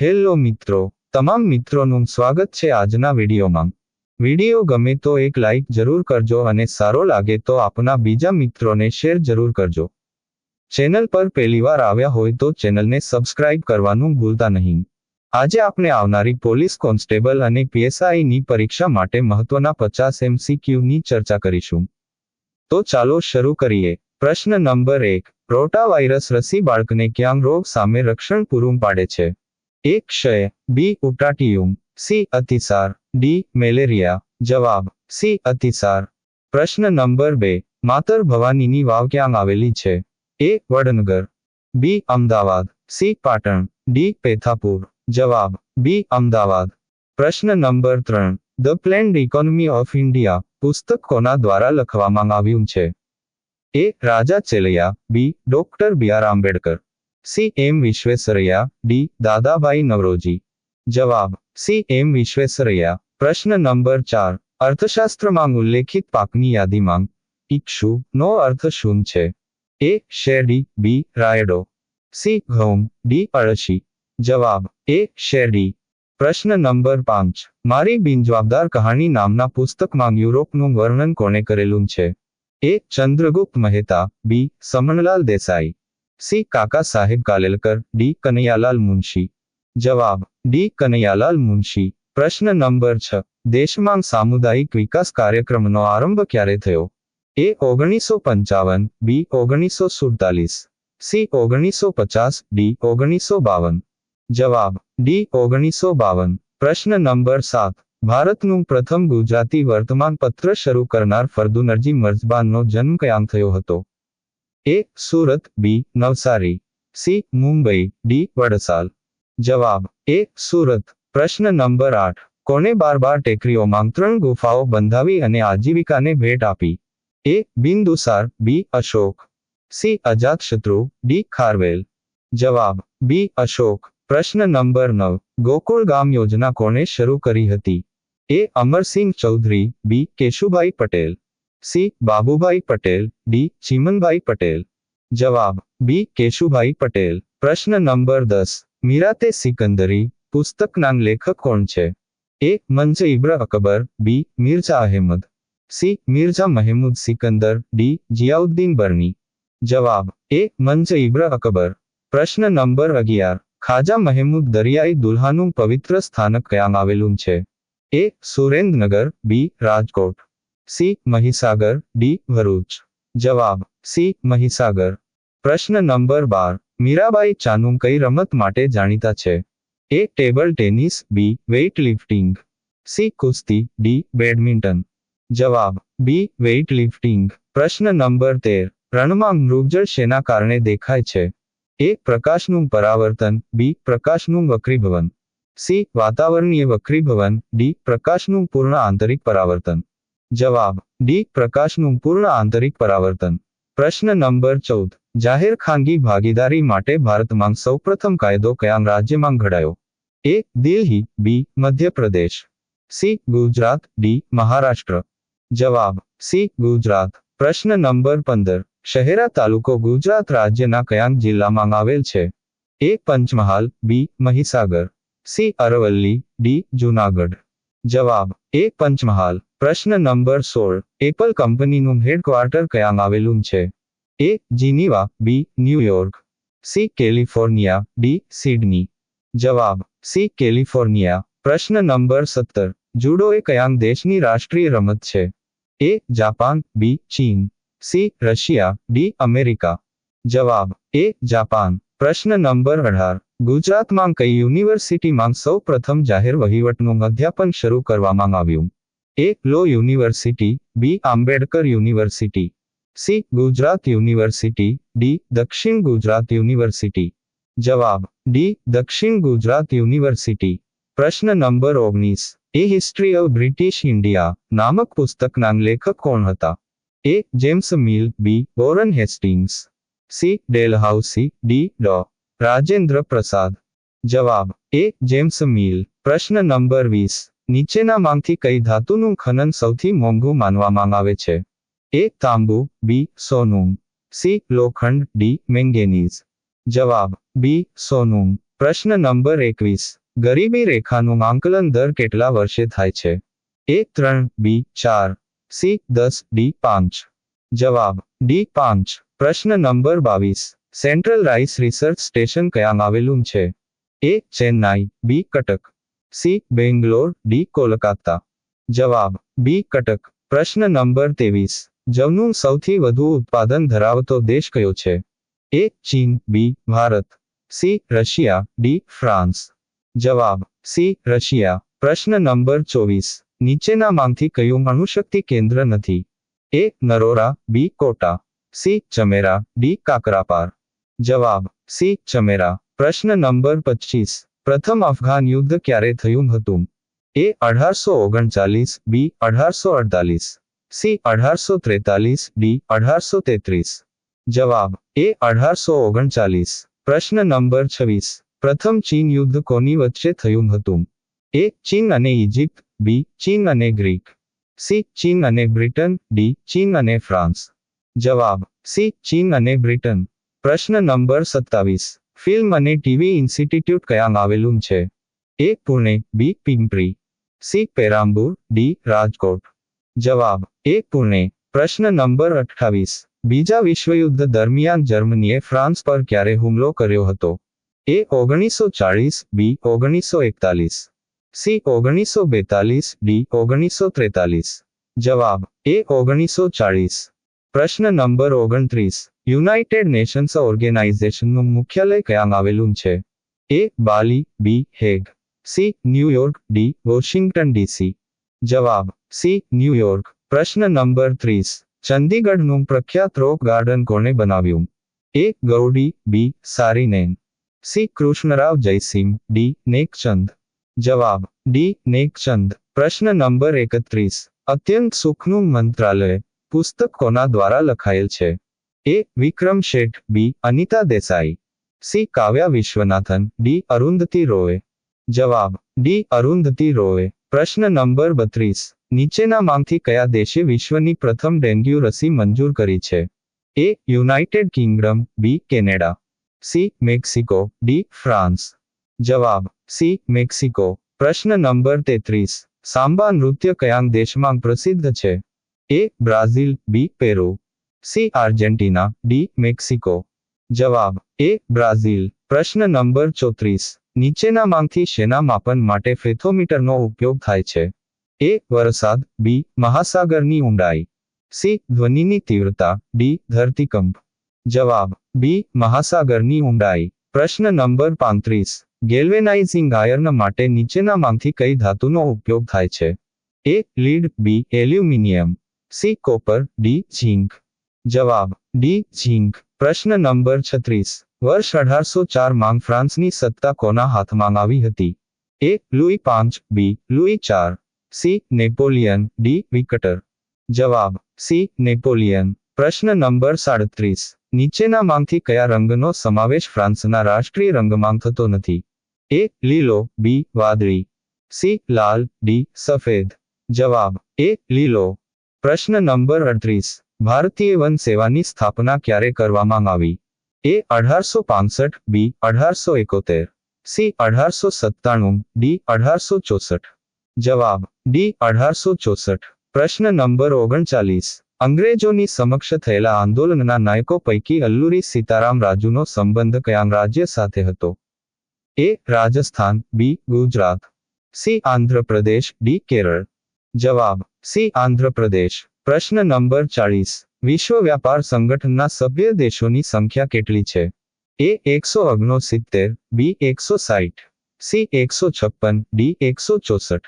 Hello મિત્રો, તમામ મિત્રોનું સ્વાગત છે આજના વિડીયોમાં. વીડિયો ગમે તો એક લાઈક જરૂર કરજો અને સારો લાગે તો આપના બીજા મિત્રોને શેર જરૂર કરજો. ચેનલ પર પહેલીવાર આવ્યા હોય તો ચેનલને સબસ્ક્રાઇબ કરવાનું ભૂલતા નહીં. આજે આપણે આવનારી પોલીસ કોન્સ્ટેબલ અને પીએસઆઈની પરીક્ષા માટે મહત્વના પચાસ એમસીક્યુની ચર્ચા કરીશું. તો ચાલો શરૂ કરીએ. પ્રશ્ન નંબર એક રોટા વાયરસ રસી બાળકને ક્યાં રોગ સામે રક્ષણ પૂરું પાડે છે? એ ક્ષય બી ઉટાટિયુમ સી અતિસાર ડી મેલેરિયા જવાબ સી અતિસાર પ્રશ્ન નંબર બે માતર ભવાનીની વાવ ક્યાં આવેલી છે A Vadnagar B Ahmedabad C Patan D Pethapur જવાબ બી અમદાવાદ પ્રશ્ન નંબર ત્રણ the planned economy of India પુસ્તક કોના દ્વારા લખવામાં આવ્યું છે A Raja Chelaiah B doctor B R Ambedkar C M Visvesvaraya D Dadabhai Naoroji જવાબ સી એમ વિશ્વેશ્વરૈયા પ્રશ્ન નંબર ચાર અર્થશાસ્ત્રમાં ઉલ્લેખિત પાકની યાદીમાં ઇક્ષુ નો અર્થ શું છે એ શેરડી બી રાયડો સી ઘઉં ડી અળસી જવાબ એ શેરડી પ્રશ્ન નંબર પાંચ મારી બિનજવાબદાર કહાણી નામના પુસ્તકમાં યુરોપનું વર્ણન કોણે કરેલું છે A Chandragupta Mehta B Samanlal Desai C Kaka Saheb Kalelkar D Kanaiyalal Munshi જવાબ ડી કનૈયાલાલ મુનશી પ્રશ્ન નંબર છ દેશમાં સામુદાયિક વિકાસ કાર્યક્રમનો આરંભ ક્યારે થયો? એ ઓગણીસો પંચાવન, બી ઓગણીસો સુડતાલીસ, સી ઓગણીસો પચાસ, ડી ઓગણીસો બાવન. જવાબ, ડી ઓગણીસો બાવન. પ્રશ્ન નંબર સાત, ભારતનું પ્રથમ ગુજરાતી વર્તમાન પત્ર શરૂ કરનાર ફરદુનરજી મર્ઝબાનનો જન્મ ક્યાં થયો હતો? A Surat B Navsari C Mumbai D Vadsal જવાબ એ સુરત પ્રશ્ન નંબર આઠ કોને બાર બાર ટેકરીઓમાં ત્રણ ગુફાઓ બંધાવી અને આજીવિકાને ભેટ આપી? A Bindusara. B Ashoka. C Ajatashatru. D Kharavela. જવાબ. બી અશોક. પ્રશ્ન નંબર નવ. ગોકુળ ગામ યોજના કોણે શરૂ કરી હતી? A Amarsinh Chaudhary. B Keshubhai Patel. C. Babubhai Patel, D. Chimanbhai Patel. જવાબ, બી. કેશુભાઈ પટેલ. પ્રશ્ન નંબર દસ. મીરાતે સિકંદરી, પુસ્તકના લેખક કોણ છે? એ. મંજ ઇબ્ર Akbar, B. Mirza Ahmed. C. Mirza Mahmud Sikandar, D. Ziauddin Barni. જવાબ, એ. મંજ ઇબ્ર અકબર. પ્રશ્ન નંબર અગિયાર. ખાજા મહેમૂદ દરિયાઈ દુલ્હાનું પવિત્ર સ્થાનક ક્યાં આવેલું છે? A. Surendranagar, B. Rajkot. C Mahisagar, D Bharuch. જવાબ, સી મહીસાગર. પ્રશ્ન નંબર બાર. મીરાબાઈ ચાનુ કઈ રમત માટે જાણીતા છે. A table tennis, B weight lifting C કુસ્તી, ડી બેડમિન્ટન. જવાબ, બી વેઇટ લિફ્ટિંગ પ્રશ્ન નંબર તેર. રણમાં મૃગજળ શેના કારણે દેખાય છે? એ પ્રકાશનું પરાવર્તન, બી પ્રકાશનું વક્રીભવન. સી વાતાવરણીય વક્રીભવન, ડી પ્રકાશનું પૂર્ણ આંતરિક પરાવર્તન. જવાબ ડી પ્રકાશનું પૂર્ણ આંતરિક પરાવર્તન. પ્રશ્ન નંબર ચૌદ, જાહેર ખાનગી ભાગીદારી માટે ભારતમાં સૌપ્રથમ કાયદો કયા રાજ્યમાં ઘડાયો? A, Delhi, B, Madhya Pradesh. C, Gujarat, D, Maharashtra. જવાબ, સી, ગુજરાત. પ્રશ્ન નંબર પંદર, શહેરા તાલુકો ગુજરાત રાજ્યના કયાંક જિલ્લામાં આવેલ છે? A, Panchmahal, B, Mahisagar. C, Aravalli, D, Junagadh. જવાબ, એ, પંચમહાલ. પ્રશ્ન નંબર સોળ. એપલ કંપનીનું હેડક્વાર્ટર ક્યાં આવેલું છે? A Geneva. B New York C California. D Sydney. જવાબ. C California. પ્રશ્ન નંબર સત્તર. જુડો એ કયાંક દેશની રાષ્ટ્રીય રમત છે? A Japan. બી ચીન. C Russia. D America. જવાબ. A Japan. પ્રશ્ન નંબર અઢાર. ગુજરાતમાં કઈ યુનિવર્સિટીમાં સૌ પ્રથમ જાહેર વહીવટનું અધ્યાપન શરૂ કરવામાં આવ્યું? A law university, B Ambedkar university, C Gujarat university, D દક્ષિણ ગુજરાત યુનિવર્સિટી. જવાબ, ડી દક્ષિણ ગુજરાત યુનિવર્સિટી. પ્રશ્ન નંબર ઓગણીસ, A history of British India, નામક પુસ્તકના લેખક કોણ હતા? A James Mill, B Warren Hastings, C Dalhousie D ડો, રાજેન્દ્ર પ્રસાદ. જવાબ, એ જેમ્સ મિલ. પ્રશ્ન નંબર વીસ નીચેનામાંથી કઈ ધાતુનું ખનન સૌથી મોંઘું માનવામાં આવે છે? એ, તાંબુ, બી, સોનું. સી, લોખંડ, ડી, મેંગેનીઝ. જવાબ, બી, સોનું. પ્રશ્ન નંબર એકવીસ. ગરીબી રેખાનું આંકલન દર કેટલા વર્ષે થાય છે? એ, ત્રણ, બી, ચાર. સી, દસ, ડી, પાંચ. જવાબ, ડી, પાંચ. પ્રશ્ન નંબર બાવીસ. સેન્ટ્રલ રાઇસ રિસર્ચ સ્ટેશન ક્યાં આવેલું છે? A, Chennai, B, Cuttack. C Bangalore D Kolkata જવાબ બી કટક પ્રશ્ન નંબર ત્રેવીસ જવનું સૌથી વધુ ઉત્પાદન ધરાવતો દેશ કયો છે એ ચીન B Bharat C Russia D France જવાબ સી રશિયા પ્રશ્ન નંબર ચોવીસ નીચેનામાંથી કયું અણુશક્તિ કેન્દ્ર નથી? A, Narora, B, Kota. C, Chamera, D, Kakrapar. જવાબ, સી, ચમેરા. પ્રશ્ન નંબર પચીસ પ્રથમ અફઘાન યુદ્ધ ક્યારે થયું હતું? એ અઢારસો ઓગણચાલીસ, બી અઢારસો અડતાલીસ, સી અઢારસો ત્રેતાલીસ, ડી અઢારસો તેત્રીસ. જવાબ, એ અઢારસો ઓગણચાલીસ. પ્રશ્ન નંબર છવ્વીસ. પ્રથમ ચીન યુદ્ધ કોની વચ્ચે થયું હતું? એ ચીન અને ઇજિપ્ત બી ચીન અને ગ્રીક, સી ચીન અને બ્રિટન, ડી ચીન અને ફ્રાન્સ જવાબ, સી ચીન અને બ્રિટન. પ્રશ્ન નંબર સત્તાવીસ. ફિલ્મ અને ટીવી ઇન્સ્ટિટ્યૂટ ક્યાં આવેલું છે? A, Pune, B, Pimpri. C Perambur D, Rajkot. જવાબ, એ, પુણે. પ્રશ્ન નંબર અઠ્ઠાવીસ. બીજા વિશ્વયુદ્ધ દરમિયાન જર્મનીએ ફ્રાન્સ પર ક્યારે હુમલો કર્યો હતો? એ, ઓગણીસો ચાળીસ, બી, ઓગણીસો એકતાલીસ. સી, ઓગણીસો બેતાલીસ, ડી, ઓગણીસો ત્રેતાલીસ. જવાબ, એ, ઓગણીસો ચાળીસ. પ્રશ્ન નંબર ઓગણત્રીસ. યુનાઇટેડ નેશન્સ ઓર્ગેનાઇઝેશનનું મુખ્યાલય ક્યાં આવેલું છે. A. Bali, B. Hague. C. New York D. Washington, DC. જવાબ. સી. ન્યૂયોર્ક પ્રશ્ન નંબર ત્રીસ. ચંદીગઢનું પ્રખ્યાત રોક ગાર્ડન કોણે બનાવ્યું? A. Gaudi, B. Saarinen. C. Krishnarao Jaisingh, D. Nekchand. જવાબ. ડી. નેકચંદ. પ્રશ્ન નંબર એકત્રીસ. અત્યંત સુખનું મંત્રાલય. પુસ્તક કોના દ્વારા લખાયેલ છે? A. Vikram Seth, B. Anita Desai. C. Kavya Viswanathan, D. Arundhati Roy. જવાબ, ડી. અરુંધતી રોય. પ્રશ્ન નંબર બત્રીસ. નીચેનામાંથી કયા દેશે વિશ્વની પ્રથમ ડેન્ગ્યુ રસી મંજૂર કરી છે? A. United Kingdom, B. Canada. C. Mexico, D. France. જવાબ, સી. મેક્સિકો. પ્રશ્ન નંબર તેત્રીસ. સાંબા નૃત્ય કયા દેશમાં પ્રસિદ્ધ છે? A Brazil B Peru C Argentina D Mexico જવાબ એ બ્રાઝિલ પ્રશ્ન નંબર ચોત્રીસ નીચેનામાંથી શેના માપન માટે ફેથોમીટરનો ઉપયોગ થાય છે એ વરસાદ બી મહાસાગરની ઊંડાઈ સી ધ્વનિની તીવ્રતા ડી ધરતીકંપ જવાબ બી મહાસાગરની ઊંડાઈ પ્રશ્ન નંબર પાંત્રીસ ગેલ્વેનાઇઝિંગ આયર્ન માટે નીચેનામાંથી કઈ ધાતુનો ઉપયોગ થાય છે A lead B aluminium C copper D zinc જવાબ ડી ઝીંક પ્રશ્ન નંબર છત્રીસ. વર્ષ અઢારસો ચારમાં ફ્રાન્સની સત્તા કોના હાથમાં આવી હતી? એ લુઈ પાંચ બી લુઈ ચાર. C Napoleon D Victor. જવાબ સી નેપોલિયન. પ્રશ્ન નંબર સાડત્રીસ. નીચેનામાંથી કયા રંગનો સમાવેશ ફ્રાન્સના રાષ્ટ્રીય રંગમાં થતો નથી? એ લીલો બી વાદળી. સી લાલ ડી સફેદ. જવાબ એ લીલો. પ્રશ્ન નંબર અડત્રીસ. ભારતીય વન સેવાની સ્થાપના ક્યારે કરવામાં આવી? એ અઢારસો પાસઠ, બી અઢારસો એકોતેર, સી અઢારસો સત્તાણું, ડી અઢારસો ચોસઠ. જવાબ, ડી અઢારસો ચોસઠ. પ્રશ્ન નંબર ઓગણચાલીસ. અંગ્રેજોની સમક્ષ થયેલા આંદોલનના નાયકો પૈકી અલ્લુરી સીતારામ રાજુનો સંબંધ કયા રાજ્ય સાથે હતો? A Rajasthan, B Gujarat, C Andhra Pradesh, D Kerala. જવાબ, સી આંધ્રપ્રદેશ પ્રશ્ન નંબર ચાળીસ. વિશ્વ વ્યાપાર સંગઠનના સભ્ય દેશોની સંખ્યા કેટલી છે? એ, એકસો ઓગણસિત્તેર બી, એકસો સાઠ સી, એકસો છપ્પન. ડી, એકસો ચોસઠ.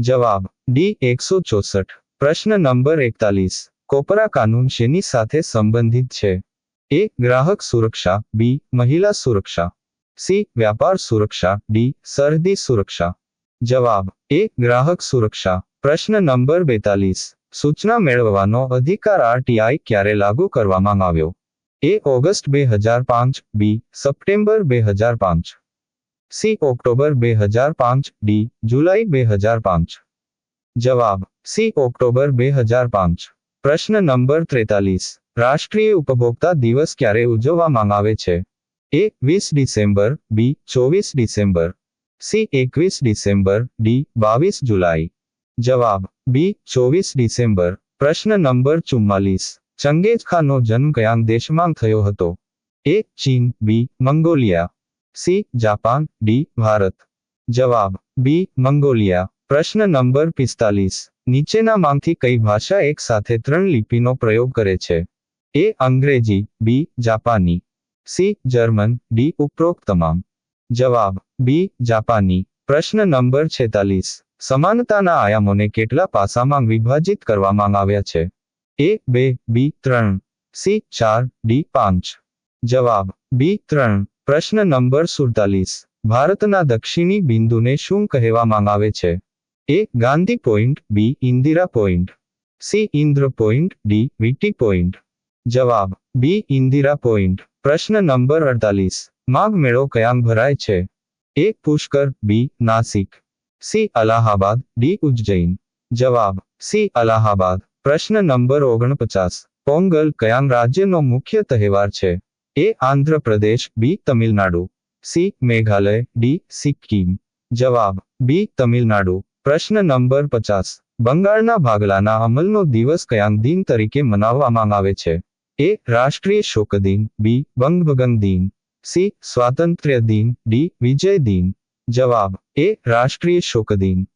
જવાબ, ડી, એકસો ચોસઠ. પ્રશ્ન નંબર એકતાલીસ. કોપરા કાનૂન શેની સાથે સંબંધિત છે? એ, ગ્રાહક સુરક્ષા. બી, મહિલા સુરક્ષા. સી, વ્યાપાર સુરક્ષા. ડી, સરહદી સુરક્ષા. જવાબ એ ગ્રાહક સુરક્ષા. પ્રશ્ન નંબર બેતાલીસ. સૂચના મેળવવાનો અધિકાર આરટીઆઈ ક્યારે લાગુ કરવામાં આવ્યો? એ ઓગસ્ટ બે હજાર પાંચ, બી સપ્ટેમ્બર બે હજાર પાંચ. સી ઓક્ટોબર બે હજાર પાંચ, ડી જુલાઈ બે હજાર પાંચ. જવાબ. સી ઓક્ટોબર બે હજાર પાંચ. પ્રશ્ન નંબર ત્રેતાલીસ. રાષ્ટ્રીય ઉપભોક્તા દિવસ ક્યારે ઉજવવામાં આવે છે? એ વીસ ડિસેમ્બર, બી ચોવીસ ડિસેમ્બર. સી, એકવીસ ડિસેમ્બર, ડી, બાવીસ જુલાઈ. જવાબ, બી, ચોવીસ ડિસેમ્બર, પ્રશ્ન નંબર ચુમ્માલીસ. ચંગેઝ ખાનનો જન્મ કયા દેશમાં થયો હતો? એ, ચીન, B, Mongolia. C, Japan, D, Bharat. જવાબ, બી, મંગોલિયા. પ્રશ્ન નંબર પિસ્તાલીસ. નીચેનામાંથી કઈ ભાષા એક સાથે ત્રણ લિપિનો પ્રયોગ કરે છે? એ, અંગ્રેજી, બી, જાપાની. સી, જર્મન, ડી, ઉપરોક્ત તમામ. જવાબ બી, જાપાની. પ્રશ્ન નંબર છેતાલીસ. સમાનતાના આયામોને કેટલા પાસામાં વિભાજિત કરવામાં આવ્યા છે? એ, બે, બી, ત્રણ. સી, ચાર, ડી, પાંચ. જવાબ, બી, ત્રણ. પ્રશ્ન નંબર સુડતાલીસ. ભારતના દક્ષિણી બિંદુને શું કહેવામાં આવે છે? A, Gandhi point, B, Indira point. C, Indra point, D, VT point. જવાબ, બી, ઇન્દિરા પોઈન્ટ. પ્રશ્ન નંબર અડતાલીસ. માગ મેળો ક્યાં ભરાય છે? A Pushkar, B, Nashik. C, Allahabad, D, Ujjain. જવાબ, સી, અલાહાબાદ. પ્રશ્ન નંબર ઓગણપચાસ. પોંગલ કયાં રાજ્યનો મુખ્ય તહેવાર છે? A, Andhra Pradesh, B, Tamil Nadu. C, Meghalaya, D, Sikkim. જવાબ, બી, તમિલનાડુ. પ્રશ્ન નંબર પચાસ. બંગાળના ભાગલાના અમલનો દિવસ કયાં દિન તરીકે મનાવવામાં આવે છે? એ, રાષ્ટ્રીય શોક દિન, બી, બંગભગન દિન. સી સ્વાતંત્ર્ય દિન ડી વિજય દિન. જવાબ એ રાષ્ટ્રીય શોક દિન.